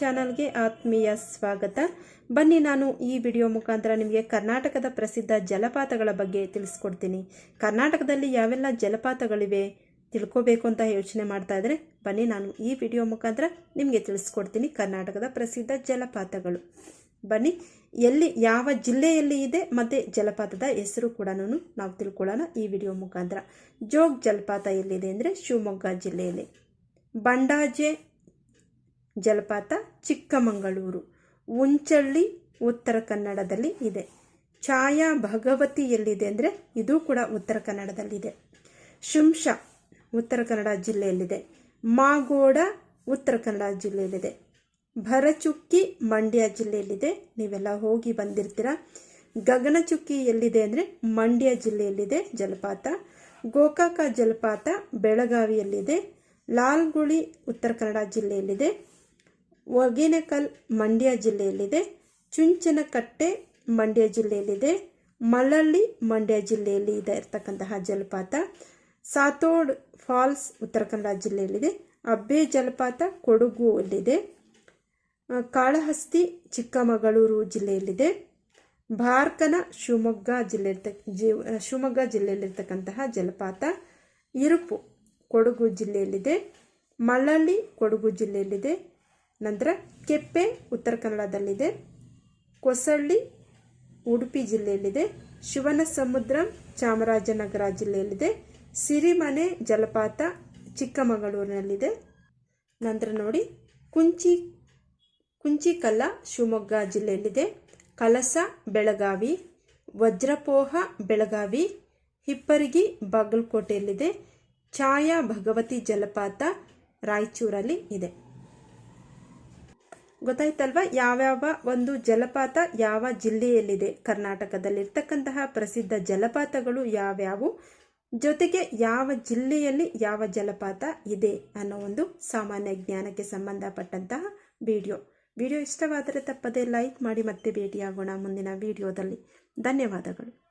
ಚಾನಲ್ಗೆ ಆತ್ಮೀಯ ಸ್ವಾಗತ. ಬನ್ನಿ ನಾನು ಈ ವಿಡಿಯೋ ಮುಖಾಂತರ ನಿಮಗೆ ಕರ್ನಾಟಕದ ಪ್ರಸಿದ್ಧ ಜಲಪಾತಗಳ ಬಗ್ಗೆ ತಿಳಿಸ್ಕೊಡ್ತೀನಿ. ಕರ್ನಾಟಕದಲ್ಲಿ ಯಾವೆಲ್ಲ ಜಲಪಾತಗಳಿವೆ ತಿಳ್ಕೋಬೇಕು ಅಂತ ಯೋಚನೆ ಮಾಡ್ತಾ ಇದ್ರೆ ಬನ್ನಿ ನಾನು ಈ ವಿಡಿಯೋ ಮುಖಾಂತರ ನಿಮಗೆ ತಿಳಿಸ್ಕೊಡ್ತೀನಿ ಕರ್ನಾಟಕದ ಪ್ರಸಿದ್ಧ ಜಲಪಾತಗಳು. ಬನ್ನಿ, ಎಲ್ಲಿ, ಯಾವ ಜಿಲ್ಲೆಯಲ್ಲಿ ಇದೆ ಮತ್ತು ಜಲಪಾತದ ಹೆಸರು ಕೂಡ ನಾವು ತಿಳ್ಕೊಳ್ಳೋಣ ಈ ವಿಡಿಯೋ ಮುಖಾಂತರ. ಜೋಗ್ ಜಲಪಾತ ಎಲ್ಲಿದೆ ಅಂದರೆ ಶಿವಮೊಗ್ಗ ಜಿಲ್ಲೆಯಲ್ಲಿ. ಬಂಡಾಜೆ ಜಲಪಾತ ಚಿಕ್ಕಮಗಳೂರು. ಉಂಚಳ್ಳಿ ಉತ್ತರ ಕನ್ನಡದಲ್ಲಿ ಇದೆ. ಛಾಯಾ ಭಗವತಿ ಎಲ್ಲಿದೆ ಅಂದರೆ ಇದು ಕೂಡ ಉತ್ತರ ಕನ್ನಡದಲ್ಲಿದೆ. ಶುಂಶ, ಉತ್ತರ ಕನ್ನಡ ಜಿಲ್ಲೆಯಲ್ಲಿದೆ. ಮಾಗೋಡ, ಉತ್ತರ ಕನ್ನಡ ಜಿಲ್ಲೆಯಲ್ಲಿದೆ. ಭರಚುಕ್ಕಿ, ಮಂಡ್ಯ ಜಿಲ್ಲೆಯಲ್ಲಿದೆ. ನೀವೆಲ್ಲ ಹೋಗಿ ಬಂದಿರ್ತೀರ? ಗಗನಚುಕ್ಕಿ ಎಲ್ಲಿದೆ ಅಂದರೆ ಮಂಡ್ಯ ಜಿಲ್ಲೆಯಲ್ಲಿದೆ ಜಲಪಾತ. ಗೋಕಾಕ ಜಲಪಾತ ಬೆಳಗಾವಿಯಲ್ಲಿದೆ. ಲಾಲ್ಗುಳಿ, ಉತ್ತರ ಕನ್ನಡ ಜಿಲ್ಲೆಯಲ್ಲಿದೆ. ಒಗೇನಕಲ್ ಮಂಡ್ಯ ಜಿಲ್ಲೆಯಲ್ಲಿದೆ, ಚುಂಚನಕಟ್ಟೆ ಮಂಡ್ಯ ಜಿಲ್ಲೆಯಲ್ಲಿದೆ, ಮಳಳ್ಳಿ ಮಂಡ್ಯ ಜಿಲ್ಲೆಯಲ್ಲಿ ಇದೆ ಇರತಕ್ಕಂತಹ ಜಲಪಾತ, ಸಾತೋಡ್ ಫಾಲ್ಸ್ ಉತ್ತರ ಕನ್ನಡ ಜಿಲ್ಲೆಯಲ್ಲಿದೆ, ಅಬ್ಬೆ ಜಲಪಾತ ಕೊಡಗು ಅಲ್ಲಿದೆ ಕಾಳಹಸ್ತಿ ಚಿಕ್ಕಮಗಳೂರು ಜಿಲ್ಲೆಯಲ್ಲಿದೆ, ಭಾರ್ಕನ ಶಿವಮೊಗ್ಗ ಜಿಲ್ಲೆ ಜೀವ ಶಿವಮೊಗ್ಗ ಜಿಲ್ಲೆಯಲ್ಲಿರ್ತಕ್ಕಂತಹ ಜಲಪಾತ, ಇರುಪು ಕೊಡಗು ಜಿಲ್ಲೆಯಲ್ಲಿದೆ, ಮಳಳ್ಳಿ ಕೊಡಗು ಜಿಲ್ಲೆಯಲ್ಲಿದೆ ನಂತರ ಕೆಪ್ಪೆ ಉತ್ತರ ಕನ್ನಡದಲ್ಲಿದೆ. ಕೊಸಳ್ಳಿ ಉಡುಪಿ ಜಿಲ್ಲೆಯಲ್ಲಿದೆ. ಶಿವನ ಸಮುದ್ರ ಚಾಮರಾಜನಗರ ಜಿಲ್ಲೆಯಲ್ಲಿದೆ. ಸಿರಿಮನೆ ಜಲಪಾತ ಚಿಕ್ಕಮಗಳೂರಿನಲ್ಲಿದೆ. ನಂತರ ನೋಡಿ ಕುಂಚಿ ಕುಂಚಿಕಲ್ಲ ಶಿವಮೊಗ್ಗ ಜಿಲ್ಲೆಯಲ್ಲಿದೆ. ಕಲಸ ಬೆಳಗಾವಿ, ವಜ್ರಪೋಹ ಬೆಳಗಾವಿ, ಹಿಪ್ಪರಗಿ ಬಾಗಲಕೋಟೆಯಲ್ಲಿದೆ. ಛಾಯಾ ಭಗವತಿ ಜಲಪಾತ ರಾಯಚೂರಲ್ಲಿ ಇದೆ. ಗೊತ್ತಾಯ್ತಲ್ವಾ? ಯಾವ್ಯಾವ ಒಂದು ಜಲಪಾತ ಯಾವ ಜಿಲ್ಲೆಯಲ್ಲಿದೆ? ಕರ್ನಾಟಕದಲ್ಲಿರ್ತಕ್ಕಂತಹ ಪ್ರಸಿದ್ಧ ಜಲಪಾತಗಳು ಯಾವ್ಯಾವು? ಜೊತೆಗೆ ಯಾವ ಜಿಲ್ಲೆಯಲ್ಲಿ ಯಾವ ಜಲಪಾತ ಇದೆ ಅನ್ನೋ ಒಂದು ಸಾಮಾನ್ಯ ಜ್ಞಾನಕ್ಕೆ ಸಂಬಂಧಪಟ್ಟಂತಹ ವಿಡಿಯೋ. ವಿಡಿಯೋ ಇಷ್ಟವಾದರೆ ತಪ್ಪದೇ ಲೈಕ್ ಮಾಡಿ ಮತ್ತೆ ಭೇಟಿಯಾಗೋಣ ಮುಂದಿನ ವಿಡಿಯೋದಲ್ಲಿ. ಧನ್ಯವಾದಗಳು.